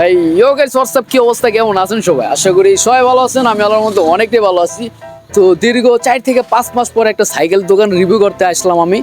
এই ইয়োগের হোয়াটসঅ্যাপ কি অবস্থা? কেমন আছেন সবাই? আশা করি সবাই ভালো আছেন, আমি আল্লাহর মধ্যে অনেকটাই ভালো আছি। তো দীর্ঘ চার থেকে পাঁচ মাস পর একটা সাইকেল দোকান রিভিউ করতে আসলাম আমি।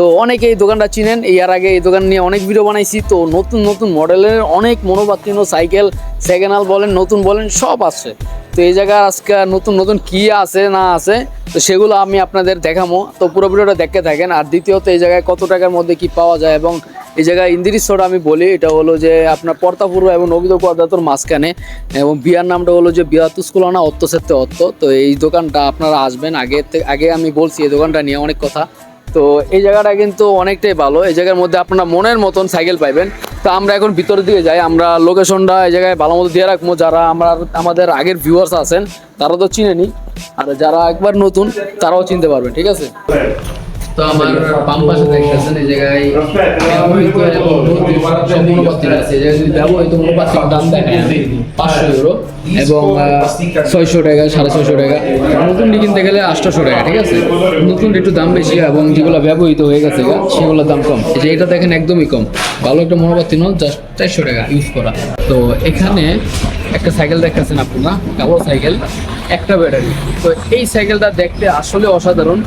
তো অনেকে এই দোকানটা চিনেন এর আগে এই দোকান নিয়ে অনেক ভিডিও বানাইছি, তো নতুন নতুন মডেলের অনেক মনোবাতীন সাইকেল সেকেন্ড বলেন, নতুন বলেন, সব আছে। তো এই জায়গায় আজকে নতুন নতুন কি আছে, না আছে, তো সেগুলো আমি আপনাদের দেখামো। তো পুরো ভিডিওটা দেখতে থাকেন, আর দ্বিতীয়ত এই জায়গায় কত টাকার মধ্যে কি পাওয়া যায়, এবং এই জায়গায় ইন্দিরিশ্বর আমি বলি, এটা হলো যে আপনার পর্তাপুর এবং নবীদ কোয়াদাতর মাঝখানে, এবং বিয়ার নামটা হলো যে বিয়াতুস্কুলানা অত্ত সেত্তে অত্ত। তো এই দোকানটা আপনারা আসবেন, আগে আগে আমি বলছি এই দোকানটা নিয়ে অনেক কথা। তো এই জায়গাটা কিন্তু অনেকটাই ভালো। এই জায়গার মধ্যে আপনারা মনের মতন সাইকেল পাইবেন। তো আমরা এখন ভিতরের দিকে যাই। আমরা লোকেশনটা এই জায়গায় ভালো মতো দিয়ে রাখব। যারা আমরা আমাদের আগের ভিউয়ার্স আছেন, তারা তো চিনেনি। আর যারা একবার নতুন, তারাও চিনতে পারবে, ঠিক আছে? তো আমার বাম পাশে দেখতেছেন এই জায়গায় ব্যবহৃত টাকা, সাড়ে ছয়শো টাকা। কিনতে গেলে টাকা, ঠিক আছে? একটু দাম বেশি এবং যেগুলো ব্যবহৃত হয়ে গেছে সেগুলোর দাম কম। যে এটা দেখেন একদমই কম। ভালো একটা মনোপাত্তি নয়, জাস্ট চারশো টাকা ইউজ করা। তো এখানে একটা সাইকেল দেখতেছেন আপনারা, কালো সাইকেল, একটা ব্যাটারি। তো এই সাইকেলটা দেখতে আসলে অসাধারণ।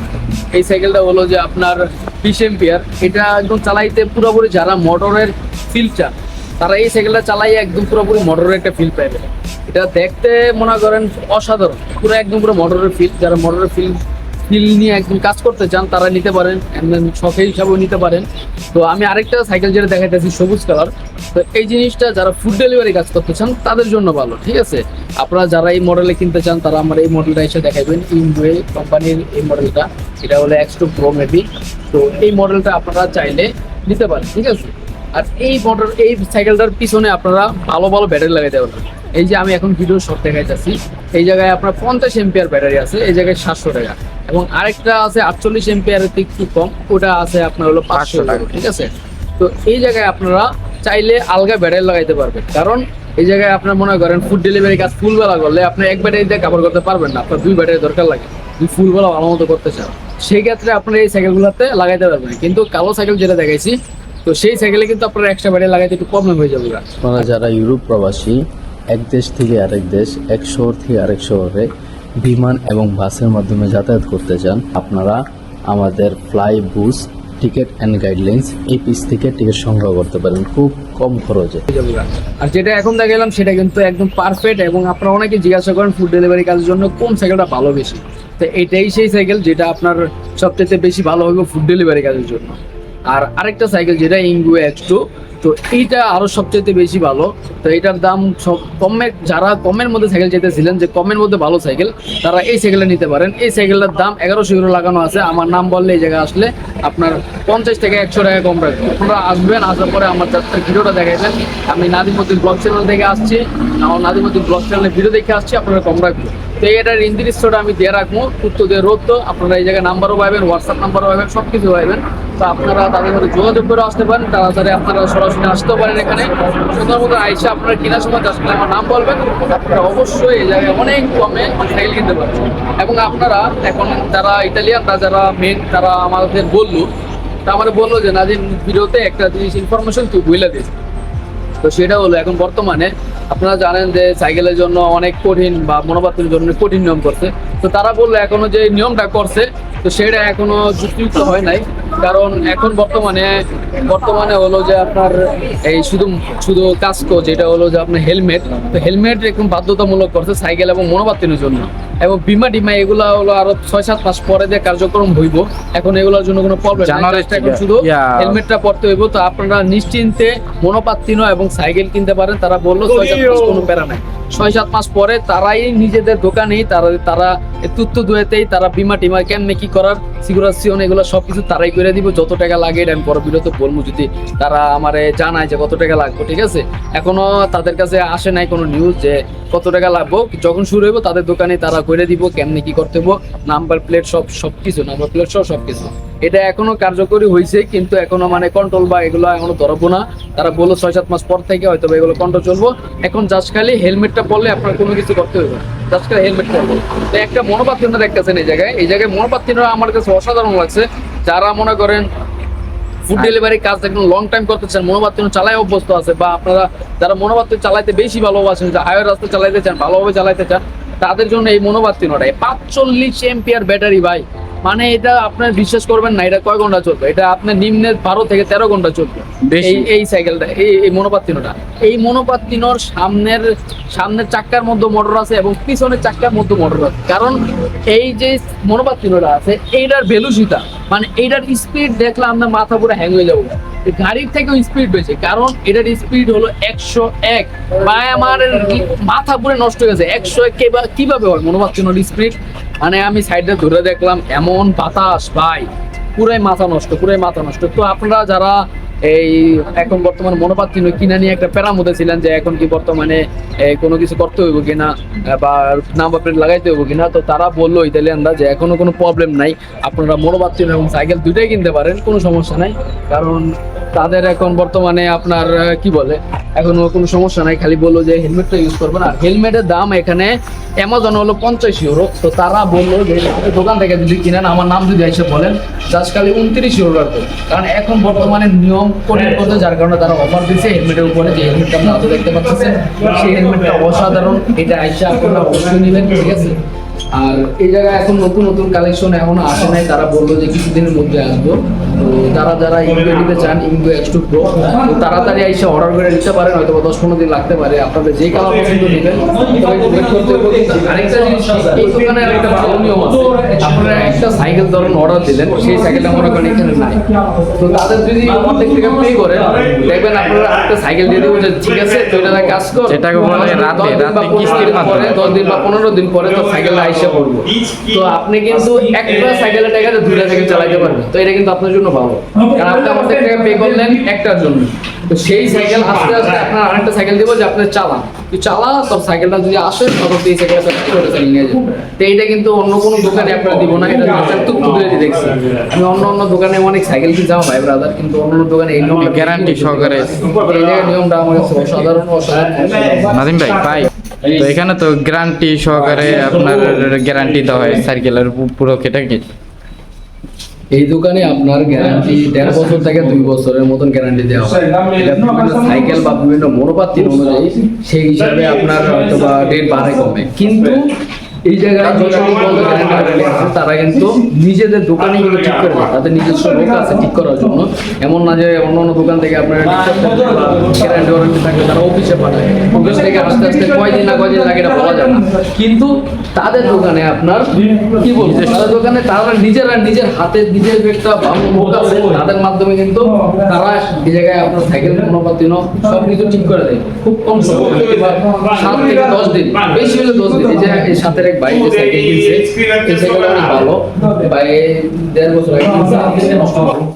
এই সাইকেলটা হলো যে আপনার বিশ এম্পিয়ার এটা একদম চালাইতে পুরোপুরি যারা মোটরের ফিল চান, তারা এই সাইকেলটা চালাই একদম পুরোপুরি মোটরের একটা ফিল পাবে এটা দেখতে মনে করেন অসাধারণ, পুরো একদম পুরো মোটরের ফিল যারা মোটরের ফিল ফিল নিয়ে একদম কাজ করতে চান, তারা নিতে পারেন শখে হিসাবেও নিতে পারেন। তো আমি আরেকটা সাইকেল যেটা দেখাইতেছি, সবুজ কালার তো এই জিনিসটা যারা ফুড ডেলিভারি কাজ করতে চান, তাদের জন্য ভালো, ঠিক আছে? আপনারা যারা এই মডেলে কিনতে চান, তারা আমার এই মডেলটা এসে দেখাবেন ইনওয়ে কোম্পানির এই মডেলটা এটা হলো এক্স টু প্রো মেবি তো এই মডেলটা আপনারা চাইলে নিতে পারেন, ঠিক আছে? আর এই মডেল এই সাইকেলটার পিছনে আপনারা ভালো ভালো ব্যাটারি লাগাইতে পারবেন। এই যে আমি এখন ভিডিও শট দেখাইতেছি। এই জায়গায় আপনার পঞ্চাশ এম্পিয়ার ব্যাটারি আছে, এই জায়গায় সাতশো টাকা। এবং আরেকটা আছে আটচল্লিশ এম্পিয়ারের থেকে একটু কম ওটা আছে আপনার হলো পাঁচশো টাকা। ঠিক আছে? তো এই জায়গায় আপনারা চাইলে আলগা ব্যাটারি লাগাইতে পারবেন। কারণ এই জায়গায় আপনার মনে করেন ফুড ডেলিভারি কাজ ফুল বেলা করলে আপনি এক ব্যাটারি দিয়ে কাভার করতে পারবেন না আপনার দুই ব্যাটারি দরকার লাগে। দুই ফুল বেলা ভালো মতো করতে চান। সেই ক্ষেত্রে আপনার এই সাইকেলগুলোতে লাগাইতে পারবেন কিন্তু কালো সাইকেল যেটা দেখাইছি তো সেই সাইকেলে কিন্তু আপনার এক্সট্রা ব্যাটারি লাগাইতে একটু প্রবলেম হয়ে যাবে। যারা ইউরোপ প্রবাসী এক দেশ থেকে আরেক দেশ এক শহর থেকে আরেক শহরে বিমান এবং বাসের মাধ্যমে যাতায়াত করতে চান, আপনারা আমাদের fly bush ticket and guidelines এই পিস থেকে টিকিট সংগ্রহ করতে পারেন, খুব কম খরচে। আর যেটা এখন দেখালাম, সেটা কিন্তু একদম পারফেক্ট এবং আপনারা অনেকে জিজ্ঞাসা করেন ফুড ডেলিভারি কাজের জন্য কোন সাইকেলটা ভালো বেশি। তো এটাই সেই সাইকেল যেটা আপনার সবচেয়ে বেশি ভালো হবে ফুড ডেলিভারি কাজের জন্য। আর আরেকটা সাইকেল যেটা ইঙ্গু এক্স টু তো এইটা আরও সবচেয়ে বেশি ভালো। তো এটার দাম সব কমের, যারা কমের মধ্যে সাইকেল চাইতেছিলেন যে কমের মধ্যে ভালো সাইকেল তারা এই সাইকেলটা নিতে পারেন। এই সাইকেলটার দাম এগারোশো ইউরো লাগানো আছে। আমার নাম বললে এই জায়গায় আসলে আপনার পঞ্চাশ থেকে একশো টাকা কম রাখবেন আপনারা আসবেন, আসার পরে আমার যাত্রার ভিডিওটা দেখাইবেন। আমি নাদিমুদ্দিন ব্লগ চ্যানেল থেকে আসছি। আমার নাদিমুদ্দিন ব্লগ চ্যানেলে ভিডিও দেখে আসছি, আপনারা কম রাখবেন। তো এটার ইন্দিরিস্তটা আমি দিয়ে রাখব উত্তর দিয়ে রোদ তো। আপনারা এই জায়গায় নাম্বারও পাবেন হোয়াটসঅ্যাপ নাম্বারও পাবেন সব কিছু পাবেন। তো আপনারা তাদের সাথে যোগাযোগ করে আসতে পারেন, তাড়াতাড়ি আপনারা সরাসরি আসতেও পারেন এখানে। সুন্দর মতো আইসা আপনারা কেনার সময় আসলে আমার নাম বলবেন। আপনারা অবশ্যই এই জায়গায় অনেক কমে সাইকেল কিনতে পারবেন। এবং আপনারা এখন যারা ইটালিয়ানরা যারা মেন তারা আমাদের বলল, তা আমার বলল যে, নাজিম, ভিডিওতে একটা জিনিস ইনফরমেশন তুই বইলে দিস তো সেটা হলো, এখন বর্তমানে আপনারা জানেন যে সাইকেলের জন্য অনেক কঠিন বা মনোবাতের জন্য কঠিন নিয়ম করছে। তো তারা বলল এখনও যে নিয়মটা করছে, তো সেটা এখনও যুক্তিযুক্ত হয় নাই। কারণ এখন বর্তমানে বর্তমানে হলো যে আপনার এই শুধু শুধু কাস্কো যেটা হলো যে আপনার হেলমেট। তো হেলমেট এখন বাধ্যতামূলক করছে সাইকেল এবং মনোবাতিনের জন্য। এবং বিমা টিমা এগুলা হলো আরও ছয় সাত মাস পরে দিয়ে কার্যক্রম হইব এখন এগুলোর জন্য কোনো প্রবলেম এখন শুধু. হেলমেটটা পড়তে হইব। তো আপনারা নিশ্চিন্তে মনোপাত্তিন এবং সাইকেল কিনতে পারেন। তারা বলল ছয় সাত মাস কোনো প্যারা নাই। ছয় সাত মাস পরে তারাই নিজেদের দোকানেই তারা তারা তুত্ত দুয়েতেই তারা বিমা টিমা কেমনে কি করার সিগুরাসিয়ন এগুলো সবকিছু তারাই করে দিব। যত টাকা লাগে এটা আমি পরবিরত বলব যদি তারা আমারে জানায় যে কত টাকা লাগবে, ঠিক আছে? এখনও তাদের কাছে আসে নাই কোনো নিউজ যে কত টাকা লাগবো। যখন শুরু হইব তাদের দোকানে তারা করে দিব, কেমনে কি করতে হব নাম্বার প্লেট সব, সবকিছু নাম্বার প্লেট সব সবকিছু। এটা এখনও কার্যকরী হয়েছে কিন্তু এখনও মানে কন্ট্রোল বা এগুলো এখনও ধরবো না। তারা বলল ছয় সাত মাস পর থেকে হয়তো বা এগুলো কন্ট্রোল চলবো। এখন জাস্ট খালি হেলমেটটা পরলে আপনার কোনো কিছু করতে হবে জাস্ট খালি হেলমেট পরবো। তো একটা মনোপাত্তিনটা দেখতেছেন এই জায়গায়? এই জায়গায় মনোপাত্তিনটা আমার কাছে অসাধারণ লাগছে। যারা মনে করেন ফুড ডেলিভারি কাজ একদম লং টাইম করতে চান মনোবাত্তিন চালায় অভ্যস্ত আছে, বা আপনারা যারা মনোবাত্তিন চালাইতে বেশি ভালোবাসেন, যে হাইওয়ে রাস্তা চালাইতে চান, ভালোভাবে চালাইতে চান, তাদের জন্য এই মনোবাত্তিনটা পাঁচচল্লিশ এম্পিয়ার ব্যাটারি ভাই। মানে এটা আপনার বিশ্বাস করবেন না এটা কয় ঘণ্টা চলবে? এটা আপনার নিম্নে বারো থেকে তেরো ঘণ্টা চলবে। এই এই সাইকেলটা এই এই মনোপাত্তিনটা। এই মনোপাত্তিনোর সামনের সামনের চাক্কার মধ্যে মোটর আছে এবং পিছনের চাক্কার মধ্যে মোটর আছে। কারণ এই যে মনোপাত্তিনোটা আছে এইটার ভ্যালুসিটা মানে এইটার স্পিড দেখলে আপনার মাথা পুরো হ্যাং হয়ে যাবে। গাড়ির থেকেও স্পিড বেশি, কারণ এটার স্পিড হলো একশো এক। বা আমার মাথা পুরো নষ্ট হয়ে গেছে। একশো এক কীভাবে হয়? মনে মনোপাত্তিনর স্পিড মানে আমি সাইডে ধরে দেখলাম, এমন বাতাস, ভাই। পুরাই মাথা নষ্ট, পুরাই মাথা নষ্ট। তো আপনারা যারা এই এখন বর্তমানে মনোপাত্তিন কিনা নিয়ে একটা প্যারার মধ্যে ছিলেন যে এখন কি বর্তমানে কোনো কিছু করতে হইব কিনা, বা নাম্বার প্লেট লাগাইতে হইব কিনা, তো তারা বলল ইতালিয়ানরা যে এখনও কোনো প্রবলেম নাই, আপনারা মনোপাত্তিন এবং সাইকেল দুইটাই কিনতে পারেন, কোনো সমস্যা নাই, কারণ তাদের এখন বর্তমানে আপনার কি বলে, এখনও কোনো সমস্যা নাই, খালি বলল যে হেলমেটটা ইউজ করবেন, আর হেলমেটের দাম এখানে অ্যামাজন হলো পঞ্চাশ ইউরো তো তারা বলল যে দোকান থেকে যদি কিনেন, আমার নাম যদি এসে বলেন, জাস্ট খালি উনত্রিশ ইউরো রাখব কারণ এখন বর্তমানে নিয়ম কঠিন করতে যার কারণে তারা অফার দিচ্ছে হেলমেটের উপরে যে হেলমেটটা আমরা হাতে দেখতে পাচ্ছেন। সেই হেলমেটটা অসাধারণ। এটা আইসা আপনারা অবশ্যই নেবেন ঠিক আছে? আর এই জায়গায় এখন নতুন নতুন কালেকশন এখনও আসে নাই। তারা বলল যে কিছুদিনের মধ্যে আসব। যারা যারা ইঙ্গু নিতে চান ইঙ্গু এক্স টু প্রো তাড়াতাড়ি এসে অর্ডার করে নিতে পারেন হয়তো দশ পনেরো দিন লাগতে পারে। আপনাদের যে কালার পছন্দ নেবেন একটু wait করতে হবে। কিন্তু আরেকটা জিনিস এই দোকানের একটা ভালো নিয়ম আছে। আপনারা একটা সাইকেল ধরুন অর্ডার দিলেন সেই সাইকেলটা মনে করেন এখানে নাই। তো তাদের যদি অর্ধেক থেকে পে করেন দেখবেন আপনারা একটা সাইকেল দিয়ে দেবো যে ঠিক আছে তো এটা কাজ কর। যেটাকে বলে রাতে, রাতে পনেরো কিস্তির দিন পরে মাধ্যমে। দশ দিন বা পনেরো দিন পরে তো সাইকেলটা আইসা পড়ব। তো আপনি কিন্তু একটা সাইকেলের টাকাতে দুইটা সাইকেল চালাইতে পারবেন। তো এটা কিন্তু আপনার জন্য ভালো। কারণ আপনি আমাদের টাকা পে করলেন একটার জন্য। তো সেই সাইকেল আস্তে আস্তে আপনার আরেকটা সাইকেল দিব যে আপনি চালান তুই চালা তোর সাইকেলটা যদি আসে তখন তুই সাইকেলটা করে চালিয়ে নিয়ে যাবেন তো এইটা কিন্তু অন্য কোনো দোকানে আপনারা দিব না এটা আপনার তো দেখছি। আমি অন্য অন্য দোকানে অনেক সাইকেল কিনছি আমার ভাই ব্রাদার কিন্তু অন্য অন্য দোকানে এই Guarantee সহকারে। এই নিয়মটা আমার কাছে অসাধারণ অসাধারণ নাদিম ভাই ভাই তো এখানে তো গ্যারান্টি সহকারে আপনার গ্যারান্টি দেওয়া হয় সাইকেলের পুরো কেটে কি? এই দোকানে আপনার গ্যারান্টি দেড় বছর থেকে দুই বছরের মতন গ্যারান্টি দেওয়া হয়। সাইকেল বা বিভিন্ন মনোপাত্রী অনুযায়ী সেই হিসাবে আপনার হয়তো বা ডেট বাড়ে কমে। কিন্তু এই জায়গায় আছে তারা কিন্তু নিজেদের দোকানে কিন্তু ঠিক করে দেয় তাদের নিজস্ব লোক আছে ঠিক করার জন্য। এমন না যে অন্য অন্য দোকান থেকে আপনার গ্যারান্টি ওয়ারেন্টি তারা অফিসে পাঠায়। অফিস থেকে আস্তে আস্তে কয়দিন না কয়দিন লাগে এটা বলা যায় না। কিন্তু তাদের দোকানে আপনার কি বলব তাদের দোকানে তারা নিজেরা নিজের হাতে নিজের একটা ভালো লোক আছে তাদের মাধ্যমে কিন্তু তারা এই জায়গায় আপনার সাইকেল মনোপাতিন সব কিছু ঠিক করে দেয়। খুব কম সময় সাত থেকে দশ দিন বেশি হলে দশ দিন এই যে এক বাইক যে সাইকেল কিনছে এই সাইকেল অনেক ভালো। বাই দেড় বছর আগে কিনছে।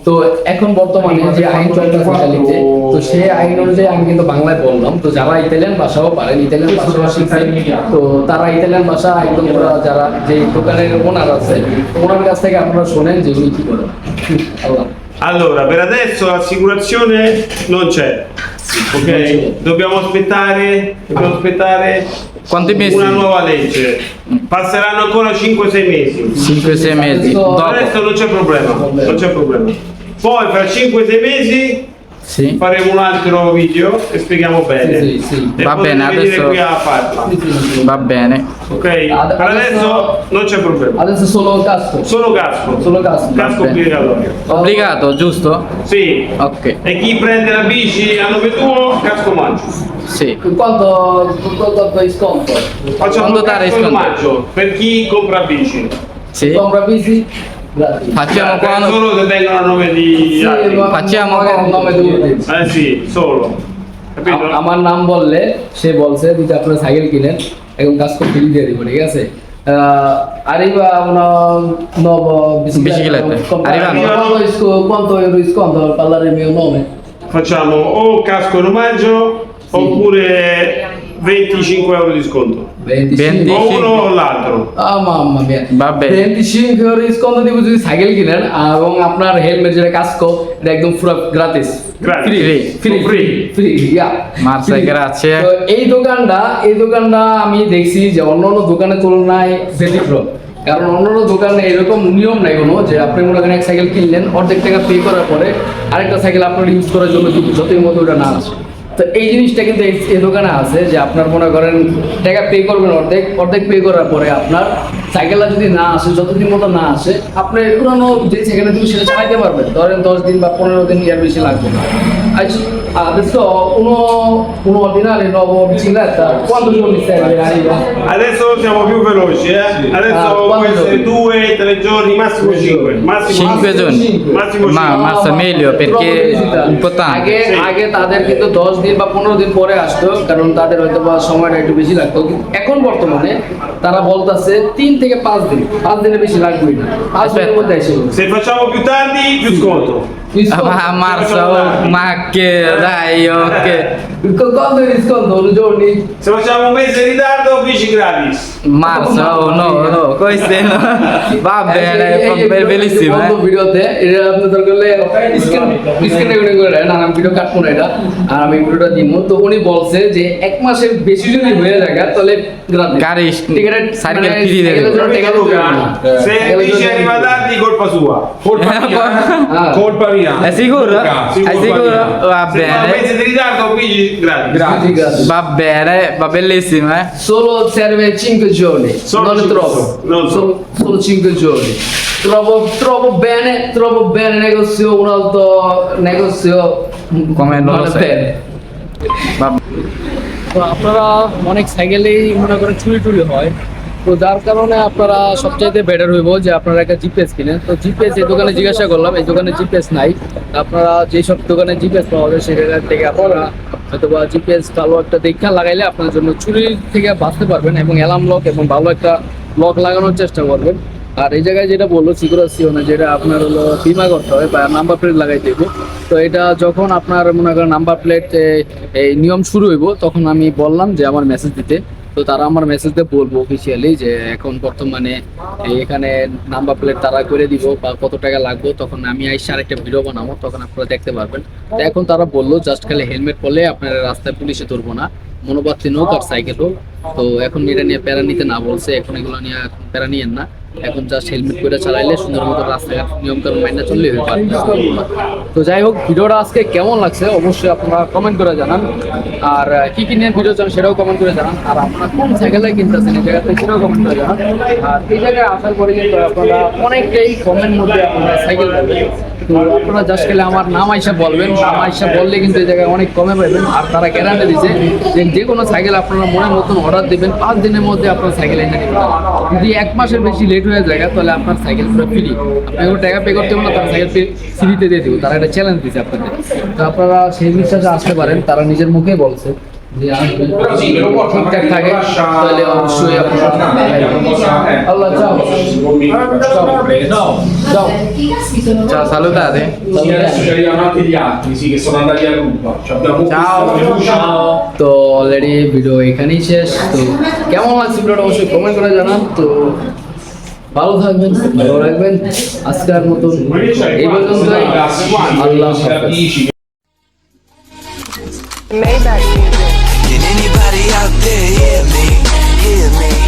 তো এখন বর্তমানে যে আইন চলতেছে ইতালিতে তো সেই আইন অনুযায়ী আমি কিন্তু বাংলায় বললাম। তো যারা ইতালিয়ান ভাষাও পারেন ইতালিয়ান ভাষাও শিখছে তো তারা ইতালিয়ান ভাষা একদম ওরা যারা যে দোকানের ওনার আছে ওনার কাছ থেকে আপনারা শোনেন যে উনি কি করেন। আল্লাহ। Allora, per adesso l'assicurazione non c'è. Ok? Dobbiamo aspettare, dobbiamo aspettare. Quanti mesi? una nuova legge. Passeranno ancora 5-6 mesi. 5-6 mesi Per dopo adesso non c'è problema, non c'è problema. Poi fra 5-6 mesi sì faremo un altro video e spieghiamo bene. Sì, sì, sì. E Va bene, venire adesso- qui a farla. Sì, sì, sì. va bene Ok? Ad- Per adesso- non c'è problema. Adesso solo casco Solo casco. solo casco Casco obbligatorio. obbligato giusto? Sì. ok E chi prende la bici a nome tuo, casco maggio. sì quanto quanto hai sconto Facciamo Quando un dare sconto? maggio per chi compra bici. sì compra bici facciamo Cioè, quando Solo se vengono a nome di Sì, altri. ma- Facciamo magari con- un nome di uno. Eh sì, solo. Capito? আ- আমার নাম বললে সে বলছে যদি আপনারা cycle কিনেন এখন কাজ করে ফ্রি দিয়ে দিব ঠিক আছে Uh, arriva una nuova bicicletta, Bicicletta. Arriva. Arriva- Quanto, sco- quanto euro di sconto per parlare il mio nome? Facciamo o casco in omaggio oppure 25 euro di sconto. 25 O uno o l'altro. Ah, mamma mia. Vabbè. 25 euro discount দিব যদি cycle কিনেন এবং আপনার helmet যেটা Casco এটা একদম পুরো. Free free free free yeah. তো এই দোকানটা এই দোকানটা আমি দেখছি যে অন্য অন্য দোকানের তুলনায় ব্যতিক্রম কারণ অন্য অন্য দোকানে এরকম নিয়ম নাই কোনো যে আপনি মনে করেন এক সাইকেল কিনলেন অর্ধেক টাকা পে করার পরে আরেকটা সাইকেল আপনার ইউজ করার জন্য যতই মতো ওটা না আসে তো এই জিনিসটা কিন্তু এই দোকানে আছে যে আপনার মনে করেন টাকা পে করবেন অর্ধেক অর্ধেক পে করার পরে আপনার সাইকেলটা যদি না আসে, যতদিন মতো না আসে আপনি পুরোনো যে সেখানে দিন সেটা চালাইতে পারবেন। ধরেন দশ দিন বা পনেরো দিন ইয়ার বেশি লাগবে না। আচ্ছা adesso uno, uno ordinario nuovo bicicletta quanto giorni serve arriva? Adesso siamo più veloci, eh? Adesso Ah, può quando? essere 2, 3 giorni, massimo 5. Massimo Cinque giorni. Massimo Ma, cinque. ma sta meglio perché Troppo un po' tanto. আগে Sì. আগে তাদের কিন্তু দশ দিন বা পনেরো দিন পরে আসতো কারণ তাদের হয়তো বা সময়টা একটু বেশি লাগতো কিন্তু এখন বর্তমানে তারা বলতেছে তিন থেকে পাঁচ দিন পাঁচ দিনের বেশি লাগবে না পাঁচ দিনের মধ্যে এসে যাবে। Se facciamo più tardi, più sconto. Marcelo, Marqueira, Ioque. Il disconto? Due giorni? Se facciamo un mese in ritardo, bici gratis. Marzo, oh, no, no, questo no. Va bene, va bellissimo, বন্ধ eh. ভিডিওতে এটা আপনি দরকার করলে screen করে দেন আর আমি video কাটবো না এটা আর আমি ভিডিওটা দিব তো উনি বলছে যে এক মাসের বেশি যদি হয়ে যায় তাহলে গ্রাtis Caris, টিকেটের সাইকেল মানে ফ্রি দেবে। সাইকেলের জন্য টিকেট দিতে হবে না। Se il সাইকেলের bici জন্য- arriva tardi, sua. Colpa mia. Ah. Colpa mia. È sicuro? Sì, È colpa sicuro? mia. Va bene. mese di ritardo, bici gratis. Grazie. Sì, gratis. Va bene, va bellissimo, eh. Solo serve 5 giorni, Solo non è cinque- troppo. non solo, solo 5 giorni. Trovo, trovo bene, trovo bene negozio, un altro negozio Come non lo sai. bene. Va তো আপনারা অনেক সাইকেলেই মনে করেন চুরি টুরি হয় তো যার কারণে আপনারা সবচাইতে বেটার হইব যে আপনারা একটা জিপিএস কিনেন তো জিপিএস এই দোকানে জিজ্ঞাসা করলাম এই দোকানে জিপিএস নাই আপনারা যেসব দোকানে জিপিএস পাওয়া যায় সেখান থেকে আপনারা হয়তো বা জিপিএস ভালো একটা দীক্ষা লাগাইলে আপনার জন্য চুরি থেকে বাঁচতে পারবেন এবং অ্যালার্ম লক এবং ভালো একটা লক লাগানোর চেষ্টা করবেন। আর এই জায়গায় যেটা বলল সিকিউরাসিওনে যেটা আপনার হলো বিমা করতে হবে বা নাম্বার প্লেট লাগাই দেবো। তো এটা যখন আপনার মনে করেন নাম্বার প্লেট এই নিয়ম শুরু হইব, তখন আমি বললাম যে আমার মেসেজ দিতে। তো তারা আমার মেসেজ দিয়ে বলব অফিসিয়ালি যে এখন বর্তমানে এখানে নাম্বার প্লেট তারা করে দিব বা কত টাকা লাগবে, তখন আমি আইসা আরেকটা ভিডিও বানাবো, তখন আপনারা দেখতে পারবেন। তো এখন তারা বলল জাস্ট খালি হেলমেট পরলে আপনারা রাস্তায় পুলিশে ধরবো না। মনোবাত্রী নৌক আর সাইকেল তো এখন এটা নিয়ে প্যারা নিতে না বলছে, এখন এগুলো নিয়ে প্যারা নিয়েন না। এখন জাস্ট হেলমেট করে চালাইলে সুন্দর মতো রাস্তাঘাট নিয়ম কানুন মাইনা চললে হয়ে পারে তো যাই হোক, ভিডিওটা আজকে কেমন লাগছে অবশ্যই আপনারা কমেন্ট করে জানান। আর কি কি নিয়ে ভিডিও চান সেটাও কমেন্ট করে জানান। আর আপনারা কোন সাইকেলে কিনতেছেন এই জায়গাতে সেটাও কমেন্ট করে জানান। আর এই জায়গায় আসার পরে কিন্তু আপনারা অনেকটাই কমেন্ট মধ্যে আপনারা সাইকেল আপনারা জাস্ট খেলে আমার নাম আইসা বলবেন। নাম আইসা বললে কিন্তু এই জায়গায় অনেক কমে পাবেন। আর তারা গ্যারান্টি দিচ্ছে যে যে কোনো সাইকেল আপনারা মনের মতন অর্ডার দেবেন। পাঁচ দিনের মধ্যে আপনার সাইকেল এনে নেবেন। যদি এক মাসের বেশি লেট হয়ে যায়, তাহলে আপনার সাইকেল পুরো ফ্রি আপনি কোনো টাকা পে করতে না, তারা সাইকেল ফ্রিতে দিয়ে দেবো। তারা একটা চ্যালেঞ্জ দিচ্ছে আপনাদের। তো আপনারা সেই বিশ্বাসে আসতে পারেন, তারা নিজের মুখেই বলছে। থাকে তাহলে অবশ্যই আল্লাহ চাও চাও Ciao, salutate. তো অলরেডি ভিডিও এখানেই শেষ তো কেমন লাগছে ভিডিওটা অবশ্যই কমেন্ট করে জানান তো ভালো থাকবেন ভালো রাখবেন আজকের মতন এই পর্যন্তই আল্লাহ out there hear me? Hear me?